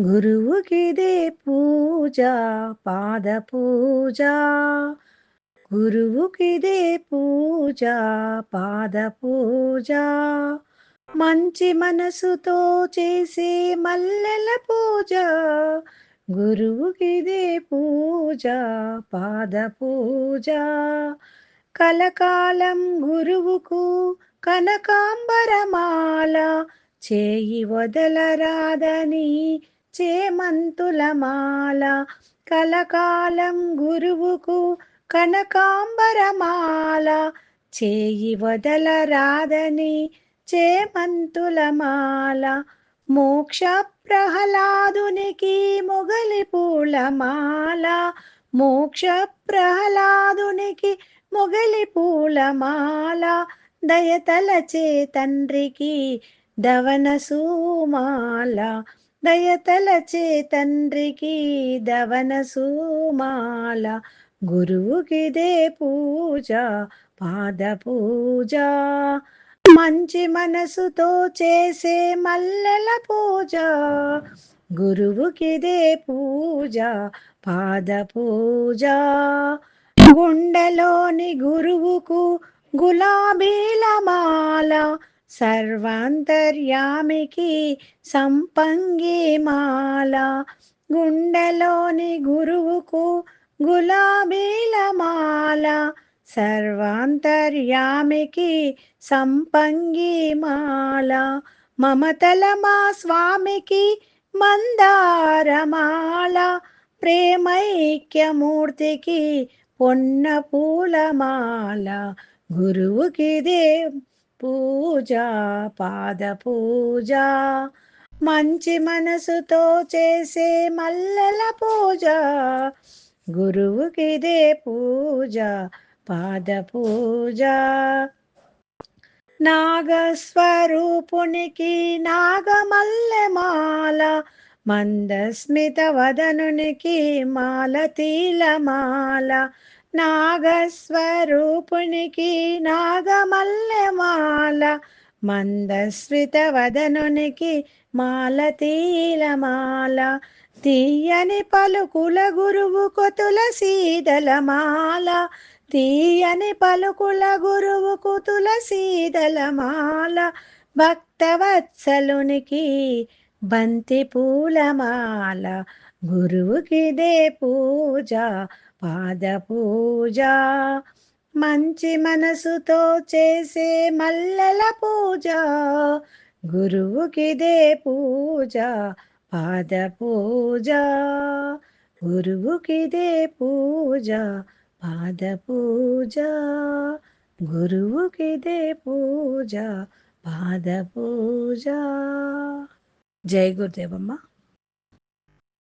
గురువుకిదే పూజ పాద పూజ. గురువుకిదే పూజ పాద పూజ. మంచి మనసుతో చేసే మల్లెల పూజ. గురువుకిదే పూజ పాద పూజ. కలకాలం గురువుకు కనకాంబరమాల. చేయి వదలరాదని చేమంతుల మాల కలకాలం గురువుకు కనకాంబరమాల. చేయి వదలరాదని చేమంతుల మాల మోక్ష ప్రహ్లాదునికి మొగలి పూలమాల మోక్ష ప్రహ్లాదునికి మొగలి పూలమాల దయతలచే తండ్రికి దవన సూమాల. దయతలచే తండ్రికి దవన సూమాల గురువుకిదే పూజ పాద పూజ. మంచి మనసుతో చేసే మల్లెల పూజ గురువుకిదే పూజ పాద పూజ. గుండెలోని గురువుకు గులాబీల మాల సర్వాంతర్యామికి సంపంగి మాల గుండెలోని గురువుకు గులాబీల మాల సర్వాంతర్యామికి సంపంగి మాల మమతల మా స్వామికి మందారమాల ప్రేమైక్యమూర్తికి పొన్న పూలమాల గురువుకిదే పూజ పాద పూజ. మంచి మనసుతో చేసే మల్లెల పూజ. గురువుకిదే పూజ పాద పూజ. నాగస్వరూపునికి నాగమల్లెమాల మందస్మిత వదనునికి మాలతీలమాల. నాగస్వరూపునికి నాగమల్లెమాల మందస్మిత వదనునికి మాలతీలమాల తీయని పలుకుల గురువు కొతుల సీదలమాల తీయని పలుకుల గురువుకు తులసీదలమాల భక్తవత్సలునికి బంతి పూలమాల గురువుకిదే పూజ పాద పూజ. మంచి మనసుతో చేసే మల్లెల పూజ గురువుకిదే పూజ పాద పూజ. గురువుకిదే పూజ పాద పూజ. గురువుకిదే పూజ పాద పూజ. జై గురుదేవమ్మ.